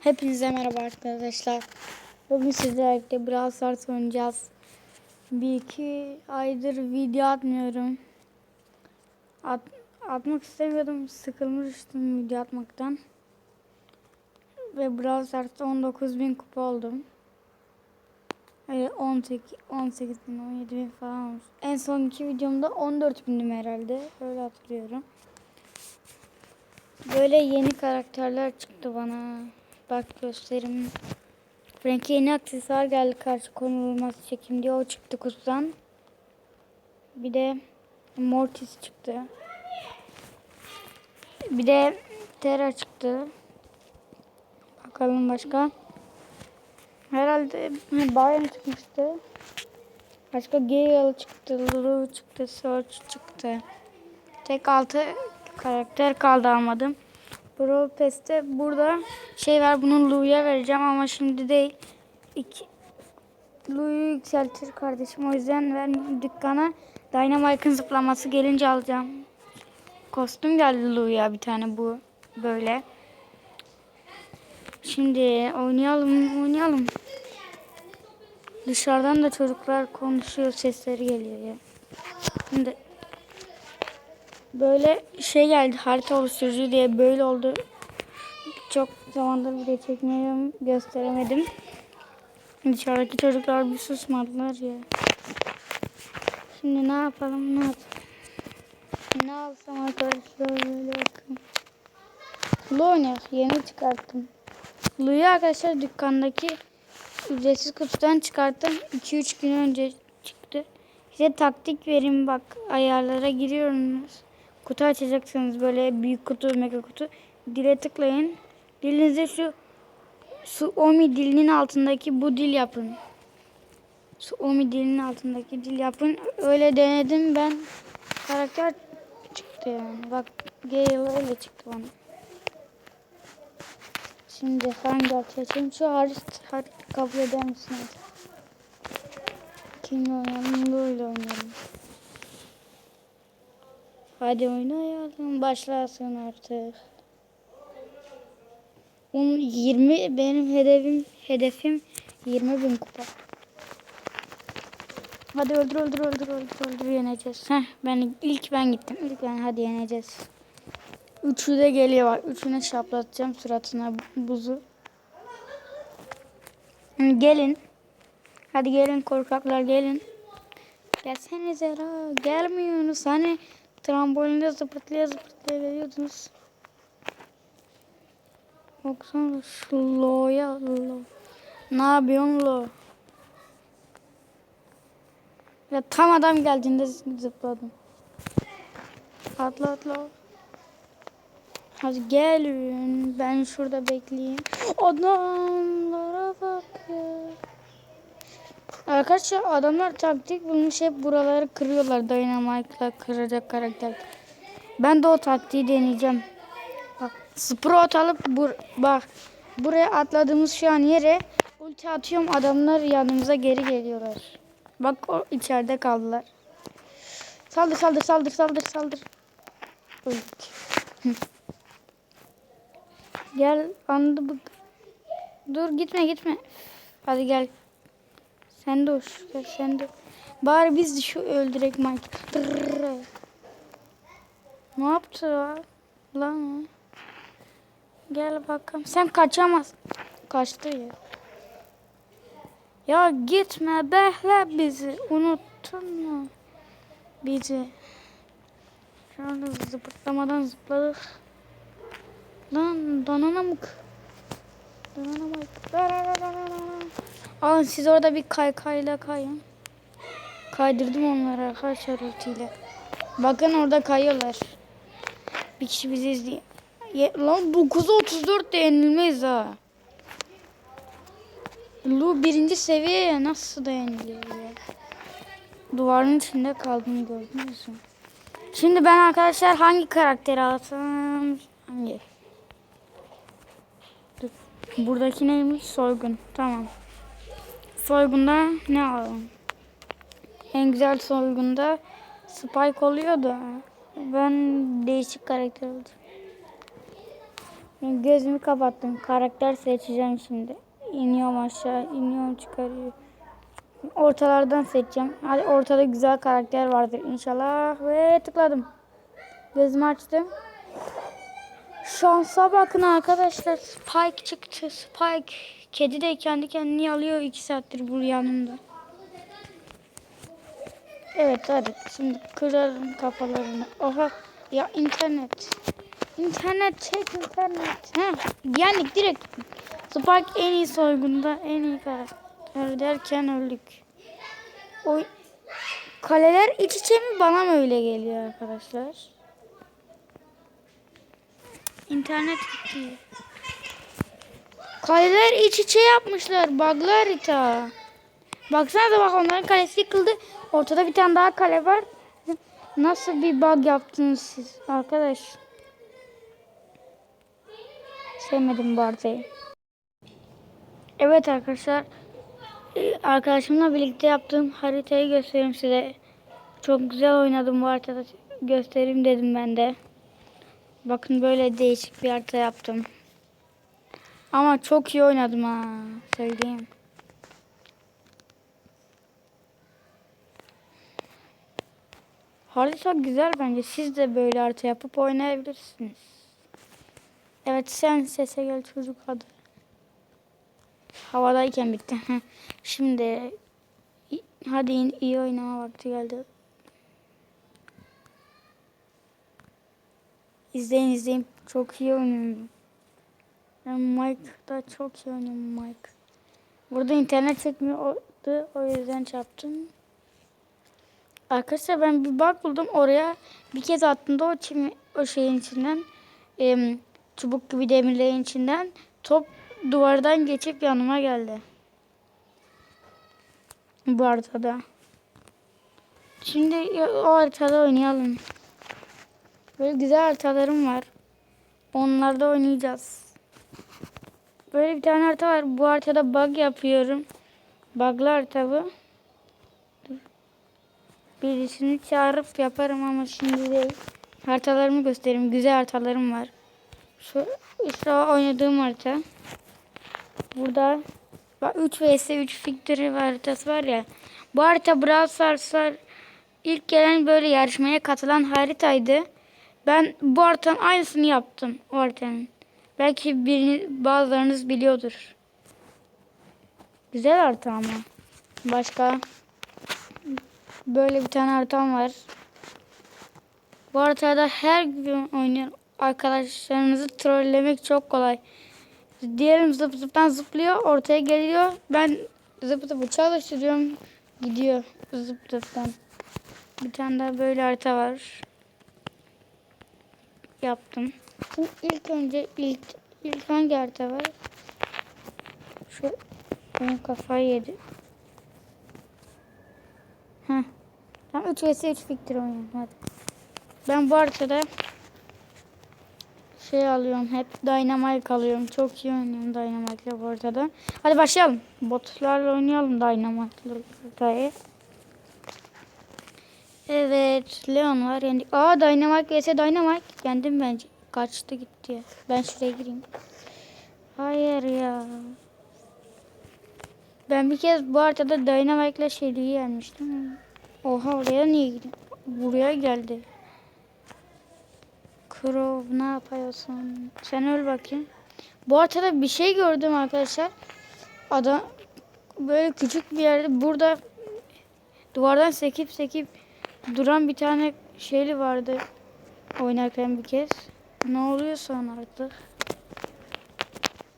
Hepinize merhaba arkadaşlar. Bugün sizlerle birlikte Brawl Stars oynayacağız. Bir iki aydır video atmıyorum. At, atmak istemiyordum. Sıkılmıştım video atmaktan. Ve Brawl Stars'ta 19.000 kupa oldum. Öyle 18, 18 bin, 17 bin falan olmuş. En son iki videomda 14 bindim herhalde. Öyle hatırlıyorum. Böyle yeni karakterler çıktı bana. Bak göstereyim. Frank'e yeni aksesuar geldi karşı konulması çekim diye o çıktı kutudan. Bir de Mortis çıktı. Bir de Terra çıktı. Bakalım başka. Herhalde Bayern çıkmıştı. Başka Gale çıktı, Lulu çıktı, Search çıktı. Tek altı karakter kaldı almadım. Brawl Pass'te burada şey var bunu Lu'ya vereceğim ama şimdi değil. İki, Lu'yu yükseltir kardeşim o yüzden vermeyeyim dükkana. Dynamite'ın zıplaması gelince alacağım. Kostüm geldi Lu'ya bir tane bu böyle. Şimdi oynayalım oynayalım. Dışarıdan da çocuklar konuşuyor sesleri geliyor ya. Şimdi böyle şey geldi harita oluşturucu diye böyle oldu. Çok zamandır video çekmiyorum gösteremedim. Dışarıdaki çocuklar bir susmadılar ya. Şimdi ne yapalım ne yapalım. Ne alsam arkadaşlar böyle bakın. Lu oynuyor. Yeni çıkarttım. Lu'yu arkadaşlar dükkandaki ücretsiz kutudan çıkarttım. 2-3 gün önce çıktı. Size taktik vereyim bak ayarlara giriyorsunuz. Kutu açacaksınız böyle büyük kutu, mega kutu. Dile tıklayın. Dilinize şu su omi dilinin altındaki bu dil yapın. Su omi dilinin altındaki dil yapın. Öyle denedim ben. Karakter çıktı yani. Bak Gale öyle çıktı bana. Şimdi hangi açayım? Şu harit, harit kabul eder misiniz? Kimle oynayalım? Böyle oynayalım. Hadi oynayalım. Başlasın artık. 10, 20 benim hedefim hedefim 20 bin kupa. Hadi öldür öldür öldür öldür öldür yeneceğiz. Heh, ben ilk ben gittim. İlk ben hadi yeneceğiz. Üçü de geliyor bak. Üçüne şaplatacağım suratına buzu. Gelin. Hadi gelin korkaklar gelin. Gelsenize la. Gelmiyorsunuz. Hani trambolinde zıpırtlaya zıpırtlaya veriyordunuz. Baksana şu lo'ya lo. Ne yapıyorsun lo? Ya tam adam geldiğinde zıpladım. Atla atla. Hadi gelin. Ben şurada bekleyeyim. Adamlara bak ya. Arkadaşlar adamlar taktik bulmuş hep buraları kırıyorlar. Dynamite'la kıracak karakter. Ben de o taktiği deneyeceğim. Bak sprout alıp bur bak buraya atladığımız şu an yere ulti atıyorum adamlar yanımıza geri geliyorlar. Bak o içeride kaldılar. Saldır saldır saldır saldır saldır. Gel andı bu. Dur gitme gitme. Hadi gel. Sen de hoş. Sen de. Bari biz de şu öldürek Mike. Tırrrr. Ne yaptı lan? Lan. Gel bakalım. Sen kaçamaz. Kaçtı ya. Ya gitme behle bizi. Unuttun mu? Bizi. Şu anda zıplamadan zıpladık. Lan dananamık. Dananamık. Alın siz orada bir kaykayla kayın. Kaydırdım onları arkadaşlar ultiyle. Bakın orada kayıyorlar. Bir kişi bizi izliyor. Ye, lan 9'a 34 de yenilmeyiz ha. Lu birinci seviyeye nasıl dayanılıyor ya? Duvarın içinde kaldım gördünüz mü? Şimdi ben arkadaşlar hangi karakteri alsam? Hangi? Buradaki neymiş? Soygun. Tamam. Soygunda ne alalım? En güzel soygunda Spike oluyor da ben değişik karakter. Ben gözümü kapattım. Karakter seçeceğim şimdi. İniyorum aşağı, iniyorum çıkarıyorum. Ortalardan seçeceğim. Hadi ortada güzel karakter vardır inşallah. Ve tıkladım. Gözümü açtım. Şansa bakın arkadaşlar. Spike çıktı. Spike. Kedi de kendi kendini alıyor. iki saattir bu yanımda. Evet hadi. Şimdi kırarım kafalarını. Oha. Ya internet. İnternet çek internet. Heh. Yendik direkt. Spike en iyi soygunda en iyi karakter derken öldük. O kaleler iç içe mi bana mı öyle geliyor arkadaşlar? İnternet gitti. Kaleler iç içe yapmışlar. Bug'lı harita. Baksana da bak onların kalesi yıkıldı. Ortada bir tane daha kale var. Nasıl bir bug yaptınız siz arkadaş? Sevmedim bu haritayı. Evet arkadaşlar. Ee, Arkadaşımla birlikte yaptığım haritayı göstereyim size. Çok güzel oynadım bu haritada. Göstereyim dedim ben de. Bakın böyle değişik bir harita yaptım. Ama çok iyi oynadım ha. Söyleyeyim. Harita güzel bence. Siz de böyle harita yapıp oynayabilirsiniz. Evet sen sese gel çocuk hadi. Havadayken bitti. Şimdi hadi in- iyi oynama vakti geldi. İzleyin izleyin. Çok iyi oynuyorum. Ben Mike'da çok iyi oynuyorum Mike. Burada internet çekmiyordu. O yüzden çarptım. Arkadaşlar ben bir bug buldum. Oraya bir kez attığımda o, çimi, o şeyin içinden em, çubuk gibi demirlerin içinden top duvardan geçip yanıma geldi. Bu haritada. Şimdi o haritada oynayalım. Böyle güzel haritalarım var. Onlarda oynayacağız. Böyle bir tane harita var. Bu haritada bug yapıyorum. Bug'lı harita bu. Birisini çağırıp yaparım ama şimdi değil. Haritalarımı göstereyim. Güzel haritalarım var. Şu işte oynadığım harita. Burada bak 3 vs 3 victory haritası var ya. Bu harita Brawl Stars'lar ilk gelen böyle yarışmaya katılan haritaydı. Ben bu haritanın aynısını yaptım o haritanın. Belki birini bazılarınız biliyordur. Güzel harita ama. Başka böyle bir tane haritam var. Bu haritada her gün oynayan arkadaşlarınızı trollemek çok kolay. Diyelim zıp zıptan zıplıyor ortaya geliyor. Ben zıp zıpı çalıştırıyorum gidiyor zıp zıptan. Bir tane daha böyle harita var. Yaptım. Bu ilk önce ilk ilk hangi harita var? Şu benim kafayı yedi. Heh. Tamam 3 vs 3 fiktir oynayalım hadi. Ben bu haritada şey alıyorum hep Dynamite alıyorum. Çok iyi oynuyorum Dynamite'le bu haritada. Hadi başlayalım. Botlarla oynayalım Dynamite'lı haritayı. Evet Leon var yendik. Aa Dynamite vs Dynamite. Yendim bence. Kaçtı gitti. Ben şuraya gireyim. Hayır ya. Ben bir kez bu haritada Dynamite'la Shelly'yi yenmiştim. Oha oraya niye gidiyor? Buraya geldi. Crow ne yapıyorsun? Sen öl bakayım. Bu haritada bir şey gördüm arkadaşlar. Adam böyle küçük bir yerde burada duvardan sekip sekip duran bir tane şeyli vardı oynarken bir kez. Ne oluyor sonra artık?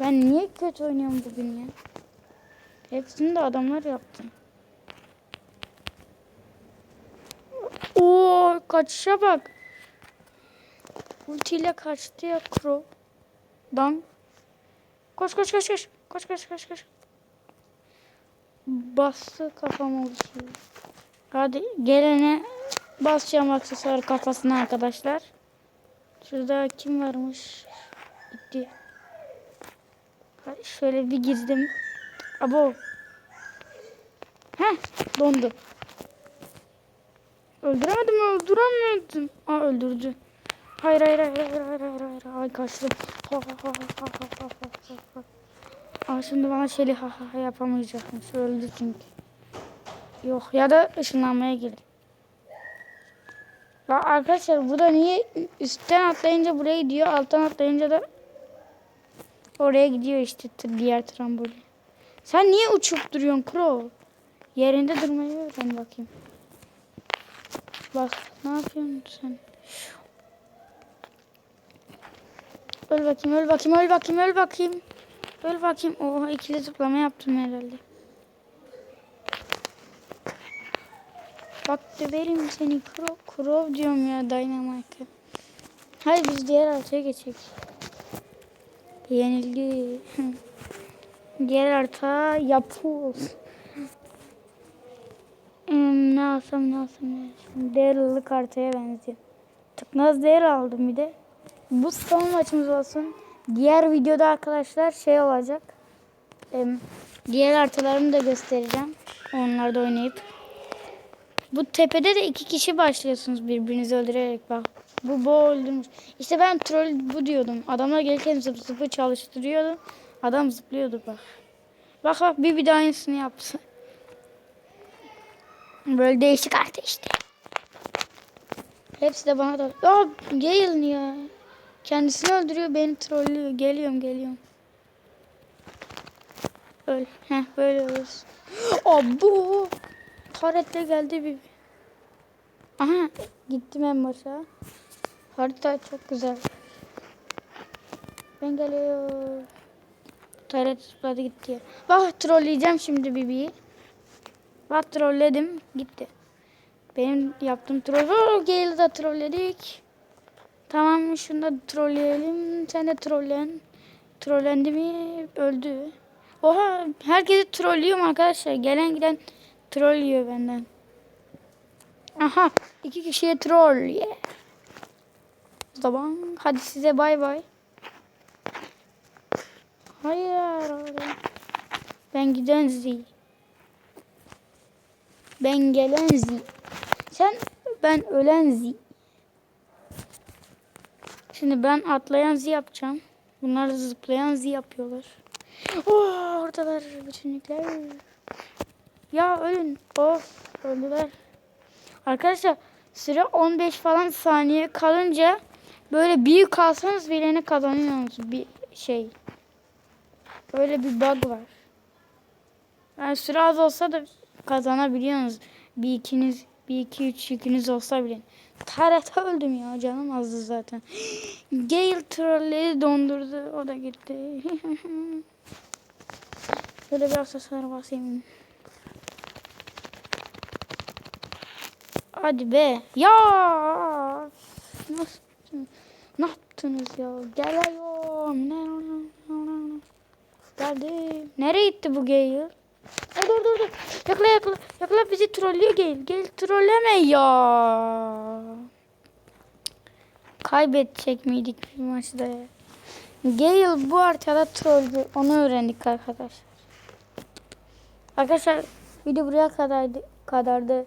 Ben niye kötü oynuyorum bugün ya? Hepsini de adamlar yaptı. Oo kaçışa bak. Ultiyle kaçtı ya Crow. Dan. Koş koş koş koş. Koş koş koş koş. Bastı kafama ultiyi. Hadi gelene basacağım aksesuar kafasına arkadaşlar. Şurada kim varmış? Gitti. Şöyle bir girdim. Abo. Heh dondu. Öldüremedim öldüremedim. Aa öldürdü. Hayır hayır hayır hayır hayır hayır hayır. Ay kaçtı. Ama şimdi bana şeyli ha ha ha yapamayacakmış. Öldü çünkü. Yok ya da ışınlanmaya gelir. Bak arkadaşlar bu da niye üstten atlayınca buraya gidiyor, alttan atlayınca da oraya gidiyor işte diğer trambolin. Sen niye uçup duruyorsun Kro? Yerinde durmayı öğren bakayım. Bak ne yapıyorsun sen? Öl bakayım, öl bakayım, öl bakayım, öl bakayım. Öl bakayım. Oha ikili zıplama yaptım herhalde. Bak döverim seni Kro. Krov diyorum ya Dynamite'e. Hadi biz diğer haritaya geçelim. Yenildi. diğer harita yapuz. Hmm, ne alsam ne alsam ne alsam. Daryl'lık haritaya benziyor. Tıknaz Daryl aldım bir de. Bu son maçımız olsun. Diğer videoda arkadaşlar şey olacak. Diğer haritalarımı da göstereceğim. Onlarda oynayıp. Bu tepede de iki kişi başlıyorsunuz birbirinizi öldürerek bak. Bu bu öldürmüş. İşte ben troll bu diyordum. Adamlar gelirken zıp zıpı çalıştırıyordu. Adam zıplıyordu bak. Bak bak bir bir de aynısını yaptı. Böyle değişik harita işte. Hepsi de bana da... Aa Gale ya. Kendisini öldürüyor beni trollüyor. Geliyorum geliyorum. Öl. Heh böyle olursun. Abu. Taretle geldi bir. Aha gittim en başa. Harita çok güzel. Ben geliyorum. Taret zıpladı gitti. Bak trolleyeceğim şimdi Bibi'yi. Bak trolledim gitti. Benim yaptığım troll. Oh, Gale'ı da trolledik. Tamam şunu da trolleyelim. Sen de trollen. Trollendi mi öldü. Oha herkesi trollüyorum arkadaşlar. Gelen giden troll yiyor benden. Aha iki kişiye troll. Yeah. O hadi size bay bay. Hayır. Ben giden Z. Ben gelen Z. Sen ben ölen Z. Şimdi ben atlayan Z yapacağım. Bunlar zıplayan Z yapıyorlar. Oh, oradalar bütünlükler. Ya ölün. Of öldüler. Arkadaşlar süre 15 falan saniye kalınca böyle büyük kalsanız bilene kazanıyorsunuz bir şey. Böyle bir bug var. Yani süre az olsa da kazanabiliyorsunuz. Bir ikiniz, bir iki üç ikiniz olsa bile. Tarete öldüm ya canım azdı zaten. Gale trolleri dondurdu. O da gitti. Şöyle bir aksesuar basayım. Hadi be. Ya. Nasıl? Ne yaptınız ya? Geliyorum. Ne? Geldim. Nereye gitti bu Gale? Ay dur dur dur. Yakla yakla. Yakla bizi trollüyor Gale. Gale trolleme ya. Kaybedecek miydik bir maçta ya? Gale bu haritada trolldü. Onu öğrendik arkadaşlar. Arkadaşlar video buraya kadardı. kadardı.